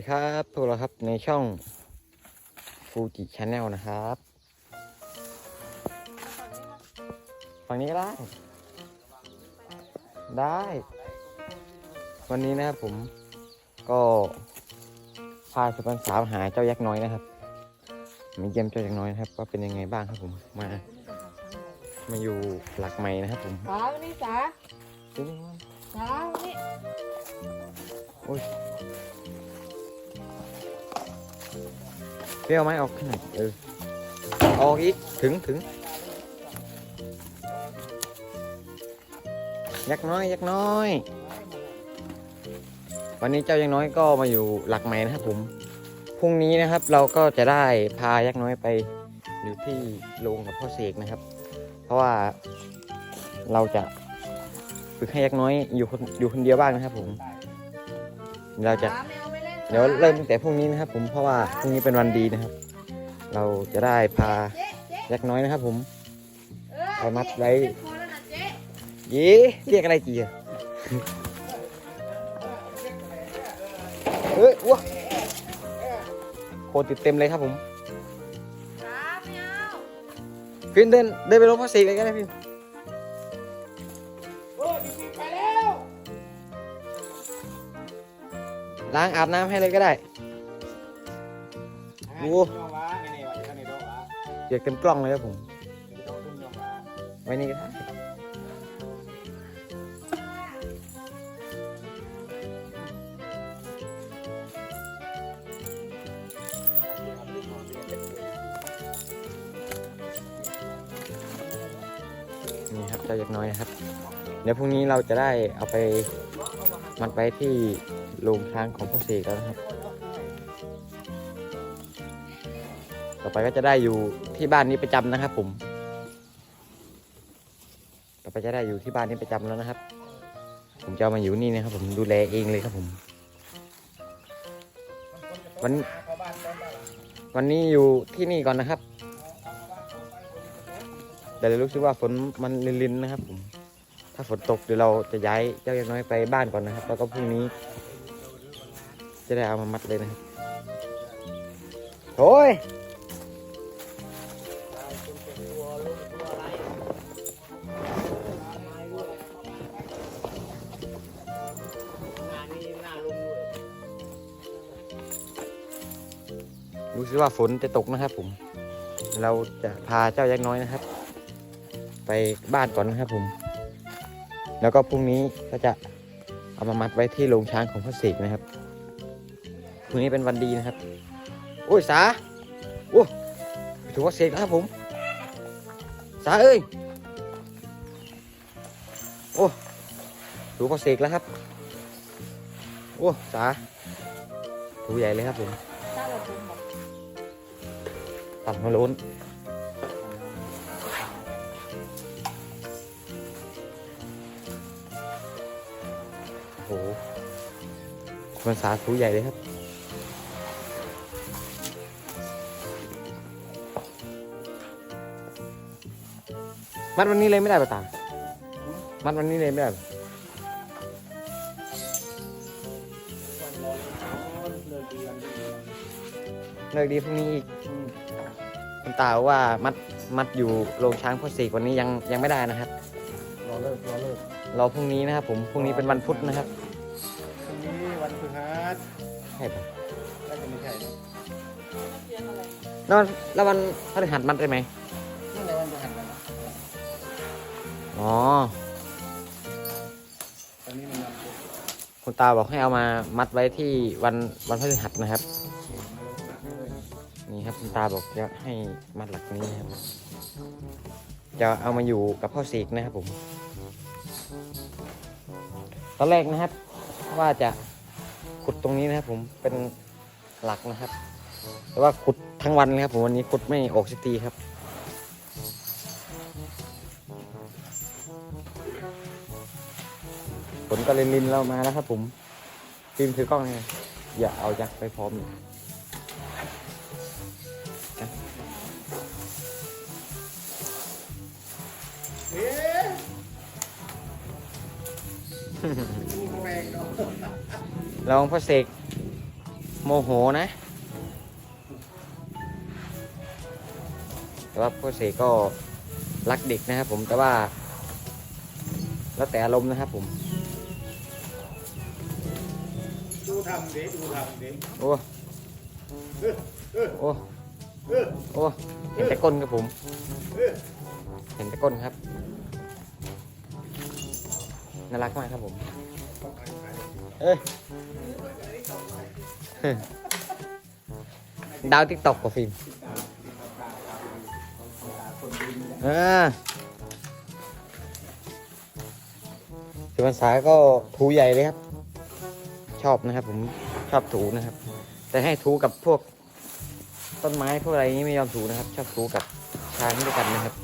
ดีครับพวกเราครับในช่องฟูจิชาแนลนะครับฝั่งนี้ก็ได้ ได้ วันนี้นะครับผมก็พาสุพรรณสาวหาเจ้ายักษ์น้อยนะครับมาเยี่ยมเจ้ายักษ์น้อยนะครับว่าเป็นยังไงบ้างครับผมมามาอยู่หลักใหม่นะครับผมสาวันนี้สาสาวันนี้โอ้ย เปรี้ยวไหมออกขึ้นหน่อยเออออกอีกถึงถึงยักน้อยยักน้อย วันนี้เจ้ายักน้อยก็มาอยู่หลักใหม่นะครับผมพรุ่งนี้นะครับเราก็จะได้พายักษ์น้อยไปอยู่ที่โรงกับพ่อเสกนะครับ เพราะว่าเราจะฝึกให้ยักษ์น้อยอยู่คนอยู่คนเดียวบ้างนะครับผม เราจะ เอาไปเล่นเดี๋ยวเริ่มตั้งแต่พรุ่งนี้นะครับ ผมเพราะว่าพรุ่งนี้เป็นวันดีนะครับ เราจะได้พาเจ๊เจ๊ยักษ์น้อยนะครับ ผมเออไปมัดไว้เจ๊พอแล้วนะเจ๊เย้เรียกอะไรจีอะเอ้ยว้าโคตรติดเต็มเลยครับผมสาไม่เอาฟินเดินเดินไปลงพระสีเลยก็ได้ฟิ ล้างอาบน้ำให้เลยก็ได้ดูเปียกเต็มกล้องเลยครับผม ไว้นี่ก็ได้นี่ครับเจ้ายักษ์น้อยนะครับ เดี๋ยวพรุ่งนี้เราจะได้เอาไปมัดไว้ที่ โรงช้างของพ่อเสกแล้วนะครับ ต่อไปก็จะได้อยู่ที่บ้านนี้ประจำนะครับ ผม ต่อไปจะได้อยู่ที่บ้านนี้ประจำแล้วนะครับ ผมจะามาอยู่นี่นะครับ ผมดูแลเองเลยครับผม วันวันนี้อยู่ที่นี่ก่อนนะครับแต่รู้สึกว่าฝนมันลินๆนะครับผม ถ้าฝนตกเดี๋ยวเราจะย้ายเจ้ายักษ์น้อยไปบ้านก่อนนะครับ แล้วก็พรุ่งนี้ จะได้เอามามัดเลยนะครับโอ้ยรู้สึกว่าฝนจะตกนะครับผม เราจะพาเจ้ายักษ์น้อยนะครับ ไปบ้านก่อนนะครับผม แล้วก็พรุ่งนี้ก็จะเอามามัดไว้ที่โรงช้างของพ่อเสกนะครับ งนี้เป็นวันดีนะครับ โอ้ยสาโอ้ถูกพ่อเสกแล้วครับผม สาเอ้ย โอ้ถูกพ่อเสกแล้วครับ โอ้สาถูใหญ่เลยครับผมถ้าเราเป็นแบบตัดมาล้นโอ้โหมันสาถูใหญ่เลยครับ มัดวันนี้เลยไม่ได้ปะตา มัดวันนี้เลยไม่ได้เหรอเลิกดีพรุ่งนี้อีกคุณตาบอกว่ามัดมัดอยู่โรงช้างพ่อเสกวันนี้ยังยังไม่ได้นะครับรอเลิกรอเลิกรอพรุ่งนี้นะครับ ผมพรุ่งนี้เป็นวันพุธนะครับพรุ่งนี้วันพฤหัสใช่ปะน่าจะไม่ใช่นะเรียนอะไรแล้วแล้ววันพฤหัสมัดได้ไหม อ๋อ ตอนนี้มันวันพุธคุณตาบอกให้เอามามัดไว้ที่วันวันพฤหัสนะครับ นี่ครับคุณตาบอกจะให้มัดหลักนี้นะครับ จะเอามาอยู่กับพ่อเสกนะครับผม ตอนแรกนะครับ ว่าจะขุดตรงนี้นะครับ ผมเป็นหลักนะครับ แต่ว่าขุดทั้งวันเลยครับ ผมวันนี้ขุดไม่ออกสักทีครับ ฝนก็เลยลินเรามาแล้วครับผมฟิล์มถือกล้องไงอย่าเอายักษ์ไปพร้อมเลยเอ๊ะดูแรงเนาะลองพ่อเสกโมโหนะแต่ว่าพ่อเสกก็รักเด็กนะครับผมแต่ว่า แล้วแต่อารมณ์นะครับผมดูทำเด็ดูทำเด็โอ้โอ้โอ้เห็นแต่ก้นครับผมเห็นแต่ก้นครับน่ารักมากครับผม เอ้ย ดาวทิกตอกกับฟิล์มเอ่า สุพรรษาก็ถูใหญ่เลยครับ ชอบนะครับ ผมชอบถูนะครับ แต่ให้ถูกับพวกต้นไม้พวกอะไรนี้ไม่ยอมถูนะครับ ชอบถูกับช้างด้วยกันนะครับ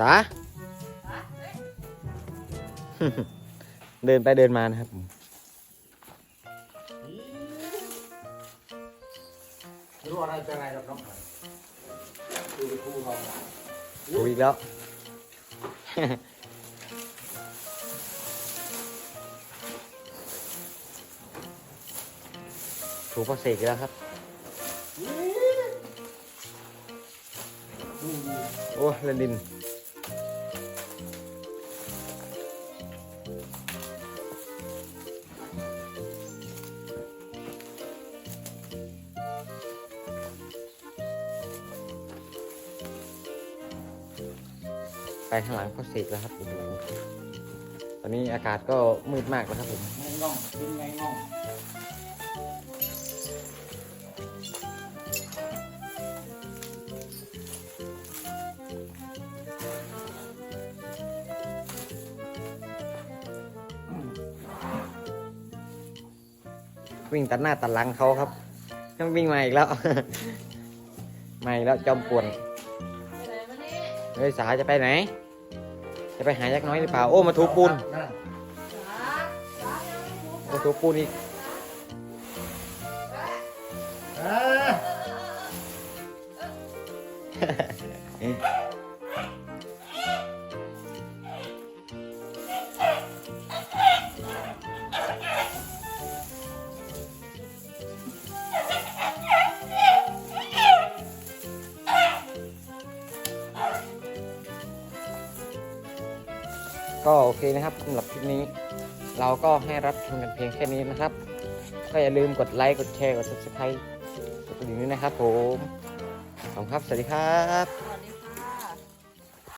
สาเดินไปเดินมานะครับผมรู้อะไรจะอะไรกับน้องดูไปคู่เขาถูอีกแล้วถูพอเสกอีกแล้วครับ โอ้เล่นดิน ไปข้างหลังพ่อเสกแล้วครับโอ้โหตอนนี้อากาศก็มืดมากแล้วครับผมไงง่องเป็นไงง่องวิ่งตัดหน้าตัดหลังเขาครับต้องวิ่งมาอีกแล้ว มาอีกแล้วจอมป่วน เฮ้ยสาจะไปไหน จะไปหายักษ์น้อยหรือเปล่าโอ้มาถูปูนนั่นสาสายังไม่ถูกมาถูปูนอีกอ่ ก็โอเคนะครับสำหรับคลิปนี้ เราก็ให้รับชมกันเพียงแค่นี้นะครับ ก็อย่าลืมกดไลค์กดแชร์กด subscribe กดกระดิ่งด้วยนะครับผมขอบคุณครับ สวัสดีครับ